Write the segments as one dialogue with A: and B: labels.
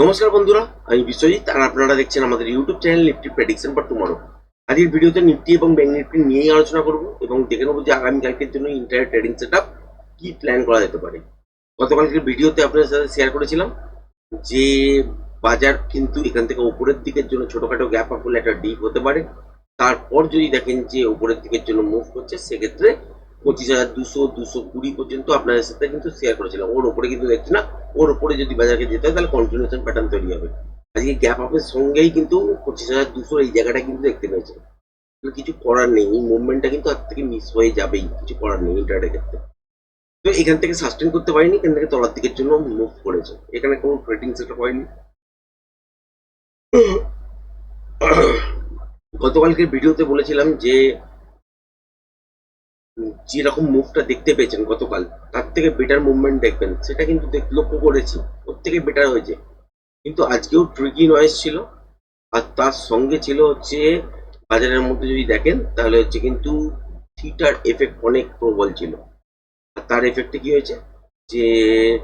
A: নমস্কার বন্ধুরা, আমি বিশ্বজিৎ, আর আপনারা দেখছেন আমাদের YouTube channel Nifty prediction for tomorrow আজকের ভিডিওতে নিফটি এবং ব্যাঙ্ক নিফটি নিয়েই আলোচনা করব এবং দেখে নেব যে আগামীকালকের জন্য ইন্টারনেট ট্রেডিং সেট কি প্ল্যান করা যেতে পারে। গতকালকের ভিডিওতে আপনাদের সাথে শেয়ার করেছিলাম যে বাজার কিন্তু এখান থেকে উপরের দিকের জন্য ছোটোখাটো গ্যাপ আপ হলে একটা ডিপ হতে পারে। তারপর যদি দেখেন যে উপরের দিকের জন্য মুভ করছে, সেক্ষেত্রে পঁচিশ হাজার দুশো দুশো কুড়ি পর্যন্ত আপনাদের সাথে কিন্তু শেয়ার করেছিলাম। ওর উপরে কিন্তু দেখছি না ওর উপরে যদি বাজারকে যেতে হয়, তাহলে কন্টিনিউশন প্যাটার্ন তৈরি হবে। আজকে গ্যাপ আপের সঙ্গেই কিন্তু পঁচিশ হাজার দুশো এই জায়গাটা কিন্তু দেখতে পেয়েছে। কিছু করার নেই, এই মুভমেন্টটা কিন্তু হাত থেকে মিস হয়ে যাবেই, কিছু করার নেই ইন্টারনেটের ক্ষেত্রে। তো এখান থেকে সাস্টেন করতে পারিনি, এখান থেকে তলার দিকের জন্য মুভ করেছে। এখানে কোনো ট্রেডিং সেট হয়নি। গতকালকে ভিডিওতে বলেছিলাম যে যেরকম মুভটা দেখতে পেয়েছেন গতকাল, তার থেকে বেটার মুভমেন্ট দেখবেন। সেটা কিন্তু দেখ- লক্ষ্য করেছি। ওর থেকে বেটার হয়েছে। কিন্তু আজকেও ট্রিকি নয়েস ছিল। আর তার সঙ্গে ছিল হচ্ছে, বাজারের মধ্যে যদি দেখেন, তাহলে হচ্ছে কিন্তু থিটার এফেক্ট অনেক প্রবল ছিল। আর তার এফেক্টে কি হয়েছে? যে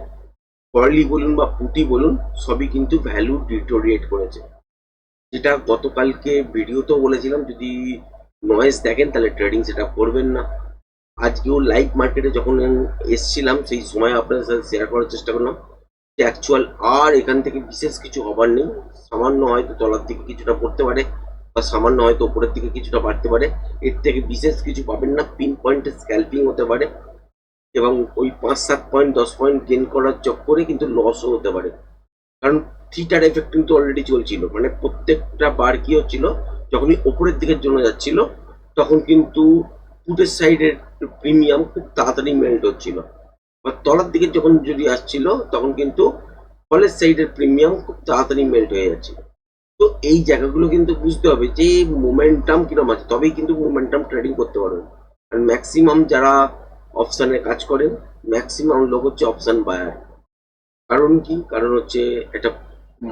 A: কর্লি বলুন বা পুটি বলুন, সবই কিন্তু ভ্যালু ডিটোরিয়েট করেছে। যেটা গতকালকে ভিডিওতেও বলেছিলাম, যদি নয়েজ দেখেন, তাহলে ট্রেডিং সেটা করবেন না। আজকেও লাইভ মার্কেটে যখন এসছিলাম, সেই সময় আপনাদের সাথে শেয়ার করার চেষ্টা করলাম অ্যাকচুয়াল আর এখান থেকে বিশেষ কিছু হবার নেই। সামান্য হয়তো তলার দিকে কিছুটা পড়তে পারে বা সামান্য হয়তো ওপরের দিকে কিছুটা বাড়তে পারে। এর থেকে বিশেষ কিছু পাবেন না পিন পয়েন্টে স্ক্যাল্পিং হতে পারে এবং ওই পাঁচ, সাত পয়েন্ট দশ পয়েন্ট গেন করার চক্করে কিন্তু লসও হতে পারে। কারণ থিটার এফেক্ট কিন্তু অলরেডি চলছিল। মানে প্রত্যেকটা বার কি হচ্ছিল? যখনই ওপরের দিকের জন্য যাচ্ছিল, তখন কিন্তু পুটের সাইডের প্রিমিয়াম খুব তাড়াতাড়ি মেল্ট হচ্ছিল। বা তলার দিকে যখন যদি আসছিল, তখন কিন্তু ফলের সাইডের প্রিমিয়াম খুব তাড়াতাড়ি মেল্ট হয়ে যাচ্ছিল। তো এই জায়গাগুলো কিন্তু বুঝতে হবে যে মোমেন্টাম কিরম আছে, তবেই কিন্তু মোমেন্টাম ট্রেডিং করতে পারবেন আর ম্যাক্সিমাম যারা অপশানে কাজ করেন ম্যাক্সিমাম লোক হচ্ছে অপশান বায়ার কারণ কি? কারণ হচ্ছে একটা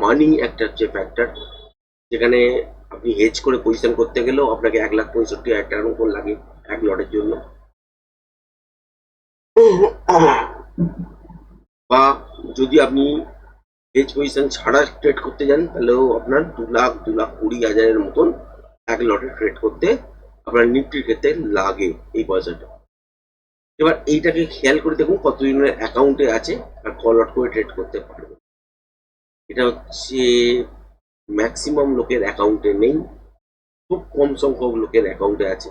A: মানি একটা হচ্ছে ফ্যাক্টর যেখানে আপনি হেজ করে পজিশন করতে গেলেও আপনাকে এক লাখ পঁয়ষট্টি হাজার টাকার মতন লাগে। লটের জন্য। বা যদি আপনি হেজ পজিশন ছাড়া ট্রেড করতে যান তাহলেও আপনার দু লাখ দু লাখ কুড়ি হাজারের মতন এক লটে ট্রেড করতে আপনার নিফটির ক্ষেত্রে লাগে এই পয়সাটা। এবার এইটাকে খেয়াল করে দেখুন কতদিনের অ্যাকাউন্টে আছে আর কলট করে ট্রেড করতে পারবে। এটা হচ্ছে ম্যাক্সিমাম লোকের অ্যাকাউন্টে নেই, খুব কম সংখ্যক লোকের অ্যাকাউন্টে আছে।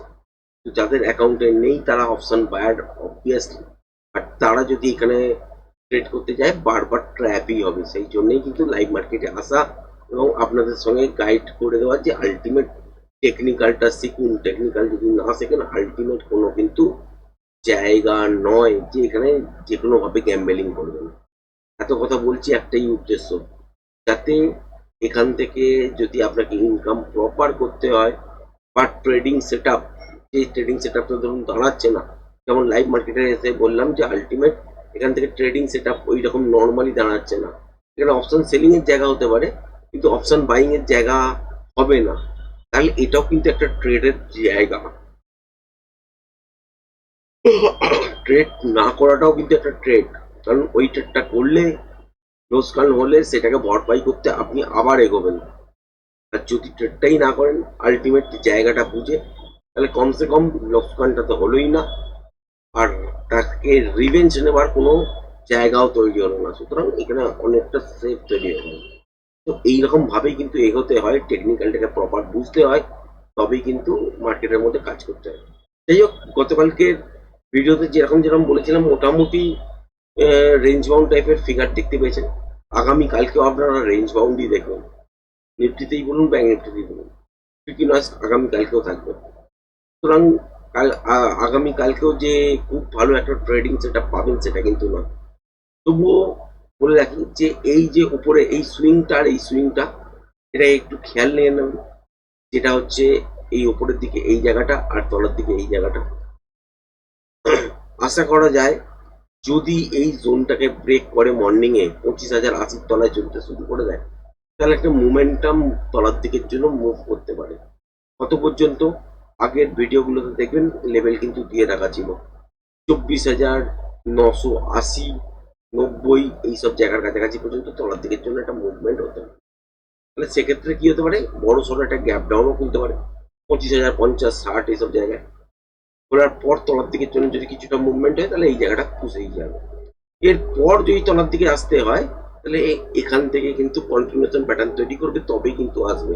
A: যাদের অ্যাকাউন্টে নেই, তারা অপশন বায়ার অবভিয়াসলি আর তারা যদি এখানে ট্রেড করতে যায়, বারবার ট্র্যাপই হবে। সেই জন্যই কিন্তু লাইভ মার্কেটে আসা এবং আপনাদের সঙ্গে গাইড করে দেওয়া যে আলটিমেট টেকনিক্যালটা শিখুন। টেকনিক্যাল যদি না শেখেন আলটিমেট কোনো কিন্তু জায়গা নয় যে এখানে যে কোনোভাবে গ্যাম্বেলিং করবেন। এত কথা বলছি একটাই উদ্দেশ্য, যাতে এখান থেকে যদি আপনাকে ইনকাম প্রপার করতে হয়, বা ট্রেডিং সেট আপ যে ট্রেডিং সেট আপটা ধরুন দাঁড়াচ্ছে না। যেমন লাইভ মার্কেটে এসে বললাম যে আলটিমেট এখান থেকে ট্রেডিং সেট আপ ওই রকম নর্মালি দাঁড়াচ্ছে না। এখানে অপশন সেলিং এর জায়গা হতে পারে, কিন্তু অপশন বাইং এর জায়গা হবে না। তাহলে এটাও কিন্তু একটা ট্রেডের জায়গা। ট্রেড না করাটাও কিন্তু একটা ট্রেড কারণ ওই ট্রেডটা করলে লোকসান হলে সেটাকে ভরপাই করতে আপনি আবার এগোবেন আর যদি ট্রেডটাই না করেন আলটিমেট জায়গাটা বুঝে তাহলে কমসে কম লোকসানটা তো হলোই না। আর তাকে রিভেঞ্জ নেবার কোনো জায়গাও তৈরি হলো না। সুতরাং এখানে অনেকটা সেফ তৈরি হলো। তো এইরকম ভাবেই কিন্তু এগোতে হয় টেকনিক্যালটাকে প্রপার বুঝতে হয়, তবেই কিন্তু মার্কেটের মধ্যে কাজ করতে হয়। যাই হোক গতকালকের ভিডিওতে যেরকম যেরকম বলেছিলাম, মোটামুটি রেঞ্জ বাউন্ড টাইপের ফিগার দেখতে পেয়েছেন। আগামী কালকেও আপনারা রেঞ্জ বাউন্ডই দেখবেন। নিফটিতেই বলুন ব্যাঙ্ক নিফটিতেই বলুন। ঠিকই নয়, আগামী কালকেও থাকবে। সুতরাং কাল, আ- আগামী কালকেও যে খুব ভালো একটা ট্রেডিং সেটা পাবেন সেটা কিন্তু না তবুও বলে রাখি যে এই যে উপরে, এই সুইংটা আর এই সুইংটা এটা একটু খেয়াল নিয়ে নেবেন। যেটা হচ্ছে এই উপরের দিকে এই জায়গাটা আর তলার দিকে এই জায়গাটা। আশা করা যায় যদি এই জোনটাকে ব্রেক করে মর্নিংয়ে পঁচিশ হাজার আশির তলায় চলতে শুরু করে দেয়, তাহলে একটা মোমেন্টাম তলার দিকের জন্য মুভ করতে পারে। কত পর্যন্ত আগের ভিডিওগুলোতে দেখবেন লেভেল কিন্তু দিয়ে রাখা ছিল। চব্বিশ হাজার নশো আশি, নব্বই এইসব জায়গার কাছাকাছি পর্যন্ত তলার দিকের জন্য একটা মুভমেন্ট হতে পারে। তাহলে সেক্ষেত্রে কি হতে পারে? বড় সড়ো একটা গ্যাপ ডাউনও খুলতে পারে। পঁচিশ হাজার পঞ্চাশ, ষাট এইসব জায়গায়। খোলার পর তলার দিকের জন্য যদি কিছুটা মুভমেন্ট হয়, তাহলে এই জায়গাটা খুঁজেই যাবে। এরপর যদি তলার দিকে আসতে হয়, তাহলে এখান থেকে কিন্তু কন্টিনিউশন প্যাটার্ন তৈরি করবে, তবেই কিন্তু আসবে।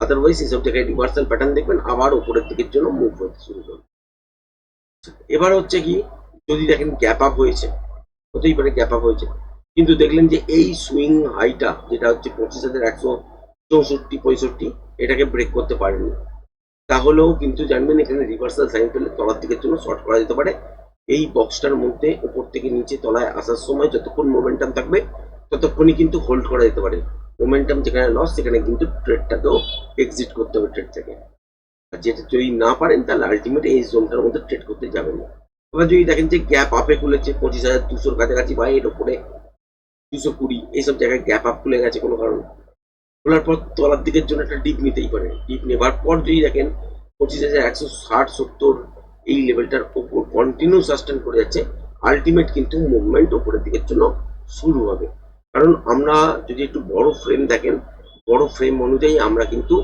A: আদারওয়াইজ এইসব জায়গায় রিভার্সাল প্যাটার্ন দেখবেন, আবার উপরের দিকের জন্য মুভ হতে শুরু করবে। এবার হচ্ছে কি, যদি দেখেন গ্যাপ আপ হয়েছে, হতেই পারে গ্যাপ আপ হয়েছে। কিন্তু দেখলেন যে এই সুইং হাইটা যেটা হচ্ছে পঁচিশ হাজার একশো চৌষট্টি, পঁয়ষট্টি, এটাকে ব্রেক করতে পারেনি। তাহলেও কিন্তু জানবেন এখানে রিভার্সাল সাইন পেলে তলার দিকের জন্য শর্ট করা যেতে পারে। এই বক্সটার মধ্যে উপর থেকে নিচে তলায় আসার সময় যতক্ষণ মোমেন্টাম থাকবে, ততক্ষণই কিন্তু হোল্ড করা যেতে পারে। মোমেন্টাম যেখানে লস সেখানে কিন্তু ট্রেডটাকেও এক্সিট করতে হবে ট্রেড থেকে। আর যেটা যদি না পারেন, তাহলে আলটিমেট এই জোনটার মধ্যে ট্রেড করতে যাবেন না। এবার যদি দেখেন যে গ্যাপ আপে খুলেছে, পঁচিশ হাজার দুশোর কাছাকাছি বা এর ওপরে দুশো কুড়ি, এইসব জায়গায় গ্যাপ আপ খুলে গেছে কোনো কারণে। খোলার পর তলার দিকের জন্য একটা ডিপ নিতেই পারে। ডিপ নেবার পর যদি দেখেন পঁচিশ হাজার একশো ষাট সত্তর, এই লেভেলটার ওপর কন্টিনিউ সাস্টেন করে যাচ্ছে আলটিমেট কিন্তু মুভমেন্ট ওপরের দিকের জন্য শুরু হবে। কারণ আমরা যদি একটু বড় ফ্রেম দেখেন, বড় ফ্রেম অনুযায়ী আমরা কিন্তু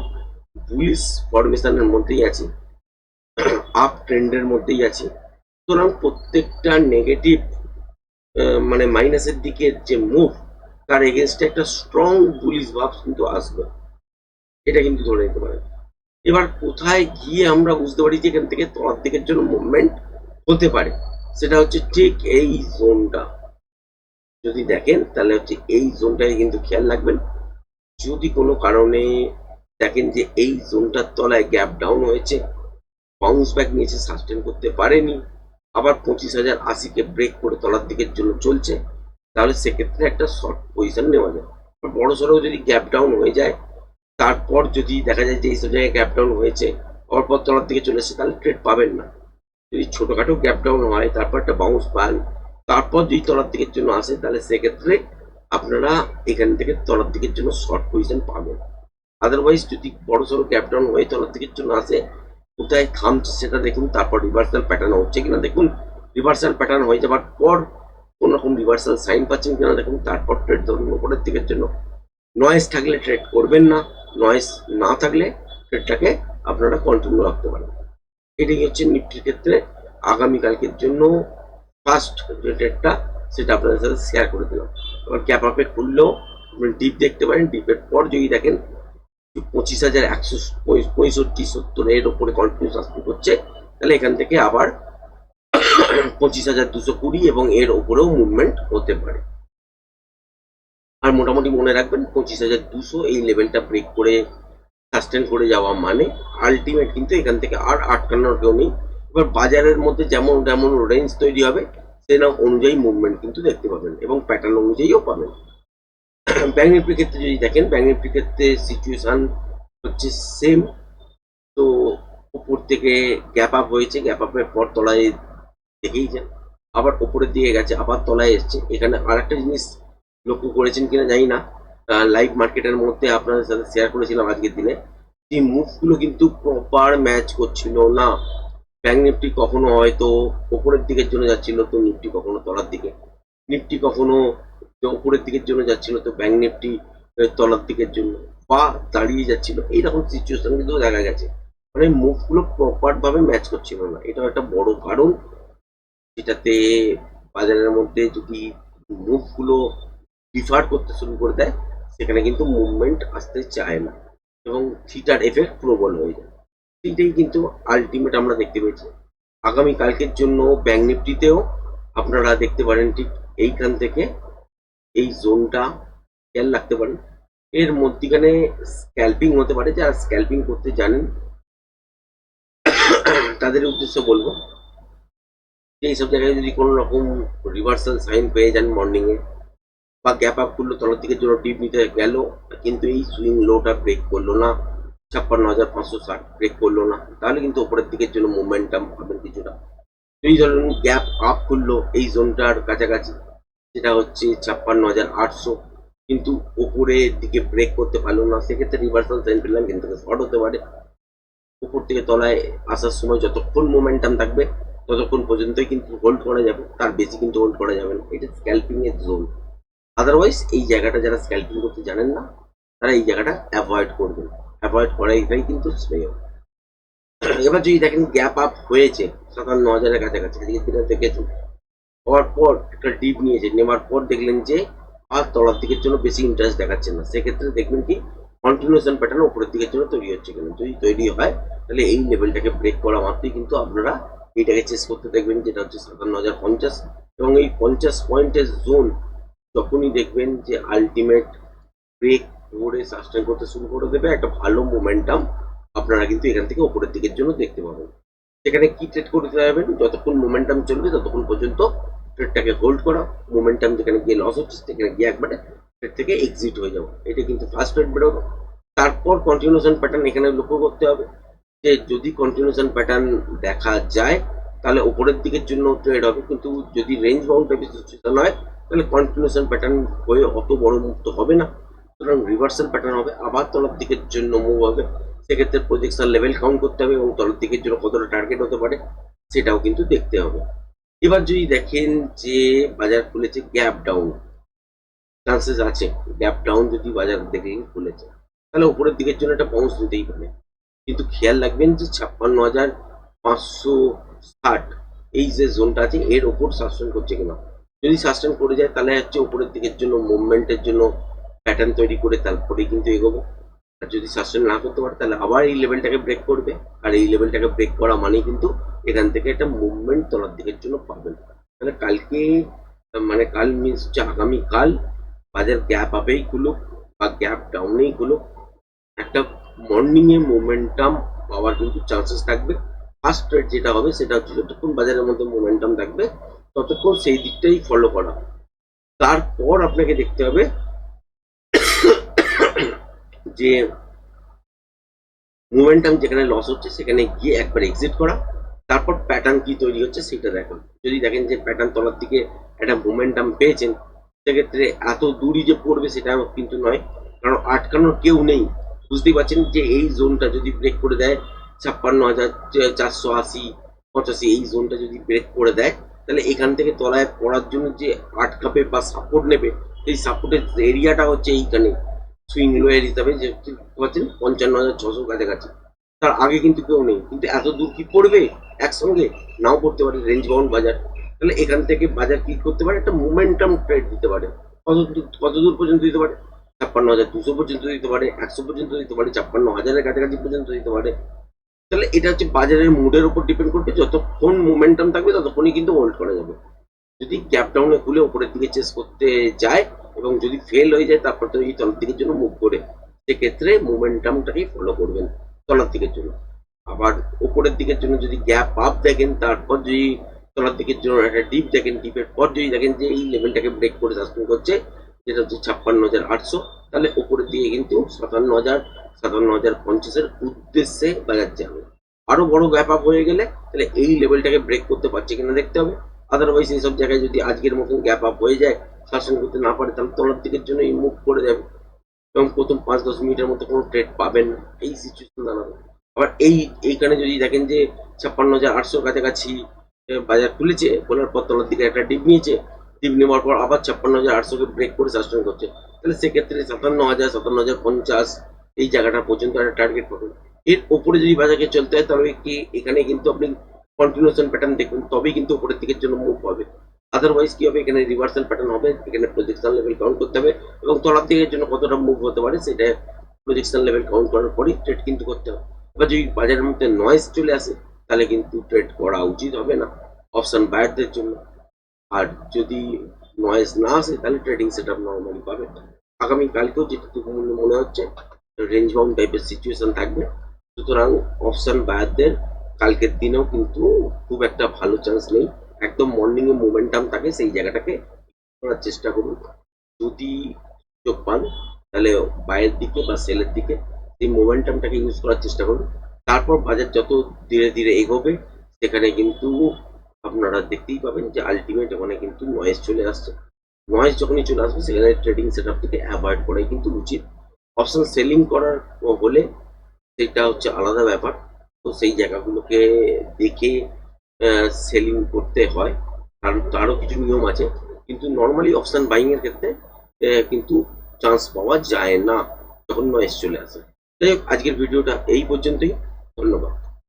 A: বুলিশ ফরমেশনের মধ্যেই আছি আপ ট্রেন্ডের মধ্যেই আছি। সুতরাং প্রত্যেকটা নেগেটিভ মানে মাইনাসের দিকে যে মুভ তার এগেনস্টে একটা স্ট্রং বুলিশ ভাব কিন্তু আসবে। এটা কিন্তু ধরে নিতে পারে এবার কোথায় গিয়ে আমরা বুঝতে পারি যে এখান থেকে তলার দিকের জন্য মুভমেন্ট হতে পারে, সেটা হচ্ছে ঠিক এই জোনটা যদি দেখেন, তাহলে হচ্ছে এই জোনটায় কিন্তু খেয়াল রাখবেন। যদি কোনো কারণে দেখেন যে এই জোনটার তলায় গ্যাপ ডাউন হয়েছে বাউন্স ব্যাক নিয়েছে সাস্টেন করতে পারেনি, আবার পঁচিশ হাজার আশিকে ব্রেক করে তলার দিকের জন্য চলছে, তাহলে সেক্ষেত্রে একটা শর্ট পজিশন নেওয়া যায়। বড় সড়ো যদি গ্যাপ ডাউন হয়ে যায়, তারপর যদি দেখা যায় যে এইসব জায়গায় গ্যাপ ডাউন হয়েছে পর তলার দিকে চলে এসে তাহলে ট্রেড পাবেন না। যদি ছোটোখাটো গ্যাপ ডাউন হয়, তারপর একটা বাউন্স পান তারপর যদি তলার দিকের জন্য আসে তাহলে সেক্ষেত্রে আপনারা এখান থেকে তলার দিকের জন্য শর্ট পজিশন পাবেন। আদারওয়াইজ যদি বড় সড়ো গ্যাপ ডাউন হয়ে তলার দিকের জন্য আসে, কোথায় থামছে সেটা দেখুন, তারপর রিভার্সাল প্যাটার্ন হচ্ছে কিনা দেখুন। রিভার্সাল প্যাটার্ন হয়ে যাবার পর কোন রকম রিভার্সাল সাইন পাচ্ছেন কিনা দেখুন, তারপর ট্রেড ধরুন উপরের দিকের জন্য। নয়েস থাকলে ট্রেড করবেন না নয়েস না থাকলে ট্রেডটাকে আপনারা কন্টিনিউ রাখতে পারেন। এটাই হচ্ছে নিফটির ক্ষেত্রে আগামীকালকের জন্য ফার্স্ট ট্রেডটা সেটা আপনাদের সাথে শেয়ার করে দিলাম। এবার ক্যাপ আপে খুললেও আপনি ডিপ দেখতে পারেন ডিপের পর যদি দেখেন পঁচিশ হাজার একশো পঁয়ষট্টি, সত্তর, এর ওপরে কন্টিনিউ আসতে করছে তাহলে এখান থেকে আবার পঁচিশ হাজার দুশো কুড়ি এবং এর ওপরেও মুভমেন্ট হতে পারে। আর মোটামুটি মনে রাখবেন, পঁচিশ হাজার দুশো এই লেভেলটা ব্রেক করে সাস্টেন করে যাওয়া মানে আলটিমেট কিন্তু এখান থেকে আর আটকানোর কেউ নেই। এবার বাজারের মধ্যে যেমন যেমন রেঞ্জ তৈরি হবে সেরকম অনুযায়ী মুভমেন্ট কিন্তু দেখতে পাবেন এবং প্যাটার্ন অনুযায়ীও পাবেন। ব্যাঙ্ক নিফটির ক্ষেত্রে যদি দেখেন ব্যাঙ্ক নিফটির ক্ষেত্রে সিচুয়েশন হচ্ছে সেম তো উপর থেকে গ্যাপ আপ হয়েছে গ্যাপ আপের পর তলায় দেখেই যান। আবার উপরের দিকে গেছে, আবার তলায় এসছে। এখানে আর একটা জিনিস লক্ষ্য করেছেন কিনা জানি না। লাইভ মার্কেটের মধ্যে আপনাদের সাথে শেয়ার করেছিলাম আজকের দিনে। এই মুভগুলো কিন্তু প্রপার ম্যাচ করছিল না। ব্যাঙ্ক নিফটি কখনো হয়তো উপরের দিকের জন্য যাচ্ছিল তো নিফটি কখনো তলার দিকে। নিফটি কখনো উপরের দিকের জন্য যাচ্ছিল তো ব্যাঙ্ক নিফটি তলার দিকের জন্য বা দাঁড়িয়ে যাচ্ছিল। এইরকম সিচুয়েশন কিন্তু দেখা গেছে। মানে মুভগুলো প্রপার ভাবে ম্যাচ করছিল না। এটাও একটা বড় কারণ। যেটাতে বাজারের মধ্যে যদি মুভগুলো ডিফার করতে শুরু করে দেয়, সেখানে কিন্তু মুভমেন্ট আসতে চায় না। এবং থিটার এফেক্ট প্রবল হয়ে যায়। সেইটাই কিন্তু আলটিমেট আমরা দেখতে পেয়েছি। আগামী কালকের জন্য ব্যাঙ্ক নিফটিতেও আপনারা দেখতে পারেন ঠিক এইখান থেকে এই জোনটা খেয়াল রাখতে পারেন। এর মধ্যিখানে স্ক্যাল্পিং হতে পারে, যারা স্ক্যাল্পিং করতে জানেন, তাদের উদ্দেশ্য বলব যে এইসব জায়গায় যদি কোনো রকম রিভার্সাল সাইন পেয়ে যান মর্নিং এ, বা গ্যাপ আপ করল, তলার দিকে জন্য ডিপ নিতে গেল, কিন্তু এই সুইং লোটা ব্রেক করল না। ছাপ্পান্ন হাজার পাঁচশো ষাট ব্রেক করল না। তাহলে কিন্তু উপরের দিকের জন্য মোমেন্টাম পাবেন কিছুটা। এই ধরুন গ্যাপ আপ করল এই জোনটার কাছাকাছি। সেটা হচ্ছে ছাপ্পান্ন হাজার আটশো। কিন্তু উপরের দিকে ব্রেক করতে পারল না। সেক্ষেত্রে রিভার্সাল সাইন পেলাম, কিন্তু শর্ট হতে পারে। উপর থেকে তলায় আসার সময় যতক্ষণ মোমেন্টাম থাকবে, ততক্ষণ পর্যন্তই কিন্তু হোল্ড করা যাবে। তার বেশি কিন্তু হোল্ড করা যাবে না। এটা স্ক্যাল্পিং এর জোন আদারওয়াইজ এই জায়গাটা যারা স্ক্যাল্পিং করতে জানেন না, তারা এই জায়গাটা অ্যাভয়েড করবেন। অ্যাভয়েড করা করাইটাই কিন্তু শ্রেয়। এবার যদি দেখেন গ্যাপ আপ হয়েছে সাতান্ন হাজারের কাছাকাছি আজকে দিনে দেখেছেন হওয়ার পর একটা ডিপ নিয়েছে, নেওয়ার পর দেখলেন যে আর তলার দিকের জন্য বেশি ইন্টারেস্ট দেখাচ্ছে না। সেক্ষেত্রে দেখবেন কি কন্টিনিউশন প্যাটার্ন উপরের দিকের জন্য তৈরি হচ্ছে কিন্তু যদি তৈরি হয়, তাহলে এই লেভেলটাকে ব্রেক করা মাত্রই কিন্তু আপনারা এইটাকে চেস করতে দেখবেন, যেটা হচ্ছে সাতান্ন হাজার পঞ্চাশ। এবং এই পঞ্চাশ পয়েন্টের জোন যখনই দেখবেন যে আলটিমেট ব্রেক করে সাস্টেন করতে শুরু করে দেবে। একটা ভালো মোমেন্টাম আপনারা কিন্তু এখান থেকে উপরের দিকের জন্য দেখতে পাবেন। সেখানে কি ট্রেড করতে যাবেন? যতক্ষণ মোমেন্টাম চলবে ততক্ষণ পর্যন্ত ট্রেডটাকে হোল্ড করা। মোমেন্টাম যেখানে গিয়ে লস হচ্ছে, সেখানে গিয়ে একবারে ট্রেড থেকে এক্সিট হয়ে যাব এটা কিন্তু ফার্স্ট ট্রেড বেরোবে। তারপর কন্টিনিউশন প্যাটার্ন এখানে লক্ষ্য করতে হবে যে যদি কন্টিনিউশন প্যাটার্ন দেখা যায়, তাহলে উপরের দিকের জন্য ট্রেড হবে। কিন্তু যদি রেঞ্জ বাউন্ড টাইপের সিচুয়েশন হয় তাহলে কন্টিনিউশন প্যাটার্ন হয়ে অত বড় মুক্ত হবে না। সুতরাং রিভার্সাল প্যাটার্ন হবে। আবার তলার দিকের জন্য মুভ হবে। সেক্ষেত্রে প্রজেকশন লেভেল কাউন্ট করতে হবে এবং তলার দিকের জন্য কতটা টার্গেট হতে পারে সেটাও কিন্তু দেখতে হবে। এবার যদি দেখেন যে বাজার খুলেছে গ্যাপ ডাউন চান্সেস আছে গ্যাপ ডাউন যদি বাজার দেখে খুলেছে। তাহলে উপরের দিকের জন্য একটা বাউন্স দিতেই পারে। কিন্তু খেয়াল রাখবেন যে ছাপ্পান্ন হাজার পাঁচশো ষাট এই যে জোনটা আছে, এর ওপর সাস্টেন করছে কিনা। যদি সাস্টেন করে যায়, তাহলে হচ্ছে উপরের দিকের জন্য মুভমেন্টের জন্য প্যাটার্ন তৈরি করে তারপরেই কিন্তু এগোবে। আর যদি সাস্টেন না করতে পারে, তাহলে আবার এই লেভেলটাকে ব্রেক করবে। আর এই লেভেলটাকে ব্রেক করা মানেই কিন্তু এখান থেকে একটা মুভমেন্ট তলার দিকের জন্য পাবেন তাহলে কালকে মানে কাল মিনস হচ্ছে আগামীকাল বাজার গ্যাপ আপেই খুলুক বা গ্যাপ ডাউনেই খুলুক। একটা মর্নিং এ মোমেন্টাম পাওয়ার কিন্তু চান্সেস থাকবে। ফার্স্ট ট্রেড যেটা হবে সেটা হচ্ছে যতক্ষণ বাজারের মধ্যে মোমেন্টাম থাকবে, ততক্ষণ সেই দিকটাই ফলো করা। তারপর আপনাকে দেখতে হবে যে মোমেন্টাম যেখানে লস হচ্ছে, সেখানে গিয়ে একবার এক্সিট করা, তারপর প্যাটার্ন কি তৈরি হচ্ছে সেটা দেখুন যদি দেখেন যে প্যাটার্ন তলার দিকে একটা মোমেন্টাম পেয়েছেন, সেক্ষেত্রে এত দূরই যে পড়বে সেটা কিন্তু নয়। কারণ আটকানোর কেউ নেই। বুঝতেই পারছেন যে এই জোনটা যদি ব্রেক করে দেয়, ছাপ্পান্ন হাজার, চারশো আশি, পঁচাশি, এই জোনটা যদি ব্রেক করে দেয়, তাহলে এখান থেকে তলায় পড়ার জন্য যে আটকাবে বা সাপোর্ট নেবে, সেই সাপোর্টের এরিয়াটা হচ্ছে এইখানে। সুইং লোয়ের হিসাবে যে কি পাচ্ছেন পঞ্চান্ন হাজার ছশো কাছাকাছি। তার আগে কিন্তু কেউ নেই, কিন্তু এত দূর কি পড়বে? একসঙ্গে নাও পড়তে পারে রেঞ্জ বাউন্ড বাজার। তাহলে এখান থেকে বাজার কি করতে পারে, একটা মোমেন্টাম ট্রেড দিতে পারে। কত কত দূর পর্যন্ত দিতে পারে? ছাপ্পান্ন হাজার দুশো পর্যন্ত দিতে পারে, একশো পর্যন্ত দিতে পারে, ছাপ্পান্ন হাজারের কাছাকাছি পর্যন্ত দিতে পারে। তাহলে এটা হচ্ছে বাজারের মুডের উপর ডিপেন্ড করবে, যতক্ষণ মোমেন্টাম থাকবে ততক্ষণই কিন্তু হোল্ড করা যাবে। যদি গ্যাপ ডাউনে খুলে উপরের দিকে চেস করতে যায় এবং যদি ফেল হয়ে যায়, তারপর তো এই তলার দিকের জন্য মুভ করে। সেক্ষেত্রে মোমেন্টামটাকেই ফলো করবেন তলার দিকের জন্য। আবার উপরের দিকের জন্য যদি গ্যাপ আপ দেখেন, তারপর যদি তলার দিকের জন্য একটা ডিপ দেখেন ডিপের পর যদি দেখেন যে এই লেভেলটাকে ব্রেক করে সাসপেন্ড করছে, যেটা হচ্ছে ছাপ্পান্ন হাজার আটশো, তাহলে উপরের দিকে কিন্তু সাতান্ন হাজার সাতান্ন হাজার পঞ্চাশের উদ্দেশ্যে বাজার যাবে আরও বড় গ্যাপ আপ হয়ে গেলে, তাহলে এই লেভেলটাকে ব্রেক করতে পারছে কিনা দেখতে হবে। আদারওয়াইজ এইসব জায়গায় যদি আজকের মতন গ্যাপ আপ হয়ে যায় শাসন করতে না পারে, তাহলে তলার দিকের জন্য এই মুভ করে যাবে এবং প্রথম পাঁচ দশ মিনিটের মধ্যে কোনো ট্রেড পাবেন না। এই সিচুয়েশন দাঁড়াবে। আবার এই, এইখানে যদি দেখেন যে ছাপ্পান্ন হাজার আটশোর কাছাকাছি বাজার খুলেছে, খোলার পর তলার দিকে একটা ডিপ নিয়েছে। ডিপ নেওয়ার পর আবার ছাপ্পান্ন হাজার আটশোকে ব্রেক করে সাস্টেন করছে। তাহলে সেক্ষেত্রে সাতান্ন হাজার সাতান্ন হাজার পঞ্চাশ এই জায়গাটা পর্যন্ত একটা টার্গেট পাবেন। এর ওপরে যদি বাজারকে চলতে হয়, তাহলে কি এখানে কিন্তু আপনি কন্টিনিউশন প্যাটার্ন দেখুন তবেই কিন্তু উপরের দিকের জন্য মুভ হবে আদারওয়াইজ কি হবে? এখানে রিভার্সাল প্যাটার্ন হবে। এখানে প্রজেকশন লেভেল কাউন্ট করতে হবে এবং তলার দিকের জন্য কতটা মুভ হতে পারে সেটা প্রজেকশন লেভেল কাউন্ট করার পরেই ট্রেড কিন্তু করতে হবে। এবার যদি বাজারের মধ্যে নয়েজ চলে আসে, তাহলে কিন্তু ট্রেড করা উচিত হবে না। অপশন বায়ারদের জন্য। আর যদি নয়েজ না আসে, তাহলে ট্রেডিং সেট আপ নর্মালি পাবে। আগামী কালকেও যেটুকু মনে হচ্ছে রেঞ্জ বাউন্ড টাইপের সিচুয়েশন থাকবে। সুতরাং অপশন বায়ারদের কালকের দিনেও কিন্তু খুব একটা ভালো চান্স নেই। একদম মর্নিং এ মোমেন্টাম থাকে, সেই জায়গাটাকে করার চেষ্টা করুন। যদি সুযোগ পান, তাহলে বাইরের দিকে বা সেলের দিকে সেই মোমেন্টামটাকে ইউজ করার চেষ্টা করুন। তারপর বাজার যত ধীরে ধীরে এগোবে, সেখানে কিন্তু আপনারা দেখতেই পাবেন যে আলটিমেট ওখানে কিন্তু নয়েজ চলে আসছে। নয়েজ যখনই চলে আসবে, সেখানে ট্রেডিং সেট আপ থেকে অ্যাভয়েড করাই কিন্তু উচিত। অপশন সেলিং করার হলে সেটা হচ্ছে আলাদা ব্যাপার। তো সেই জায়গাগুলোকে দেখে সেলিং করতে হয়, কারণ তারও কিছু নিয়ম আছে। কিন্তু নর্মালি অপশান বাইং এর ক্ষেত্রে কিন্তু চান্স পাওয়া যায় না। যখন নয়েস চলে আসে। যাই হোক, আজকের ভিডিওটা এই পর্যন্তই। ধন্যবাদ।